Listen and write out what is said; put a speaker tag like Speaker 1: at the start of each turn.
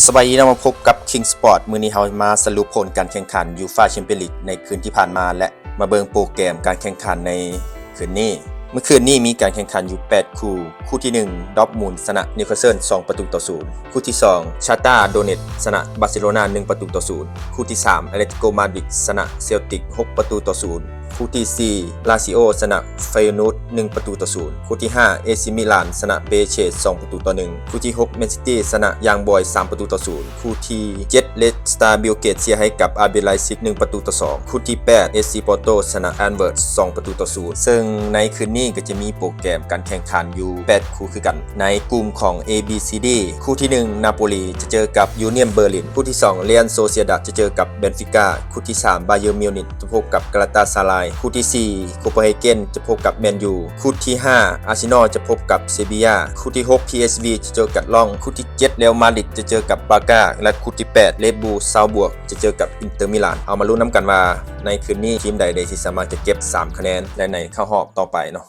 Speaker 1: สวัสดีเรามาพบกับ King Sport มือนี้เรามาสรุปผลการแข่งขันยูฟาแชมเปี้ยนลีกในคืนที่ผ่านมาและมาเบิงโปรแกรมการแข่งขันในคืนนี้ เมื่อคืนนี้มีการแข่งขันอยู่ 8 คู่ คู่ที่ 1ดอร์ทมูลชนะนิวคาสเซิล2 ประตูต่อ0คู่ที่ 2 ชาตาโดเนตชนะบาร์เซโลนา1 ประตูต่อ0คู่ที่ 3 อเลติโกมาดริดชนะเซลติก 6 ประตูต่อ0 คู่ที่ 4 ลาซิโอชนะเฟยนูต1ประตูต่อ0คู่ที่ 5 เอซิมิลานชนะเบเชส2ประตูต่อ1คู่ที่ 6 แมนซิตี้ชนะยางบอย 3 ประตูต่อ0คู่ที่7เลสตาบิลเกตเสียให้กับอาเบไลซิก1ประตูต่อ2คู่ที่ 8 เอซีโปโตชนะแอนเวิร์ด2ประตูต่อ0ซึ่งในคืนนี้ก็จะมีโปรแกรมการแข่งขันอยู่ 8 คู่คือกัน ในกลุ่มของ A B C D คู่ที่ 1 นาโปลีจะเจอกับยูเนียนเบอร์ลินคู่ที่2เรียนโซเซียดาจะเจอกับเบนฟิก้าคู่ที่3บาเยอร์มิวนิกจะพบกับกาลาตาซารายคู่ที่ 4 โคเปนเฮเกนจะพบกับแมนยู คู่ที่ 5 อาร์เซนอลจะพบกับเซบียา คู่ที่ 6 PSV จะเจอกับล่อง คู่ที่ 7 เรอัลมาดริดจะเจอกับบาร์กาและคู่ที่ 8 เลบูซาวบวก จะเจอกับอินเตอร์มิลาน เอามาลุ้นน้ำกันว่าในคืนนี้ทีมใดๆที่สามารถจะเก็บ 3 คะแนนและในเข้ารอบต่อไปเนาะ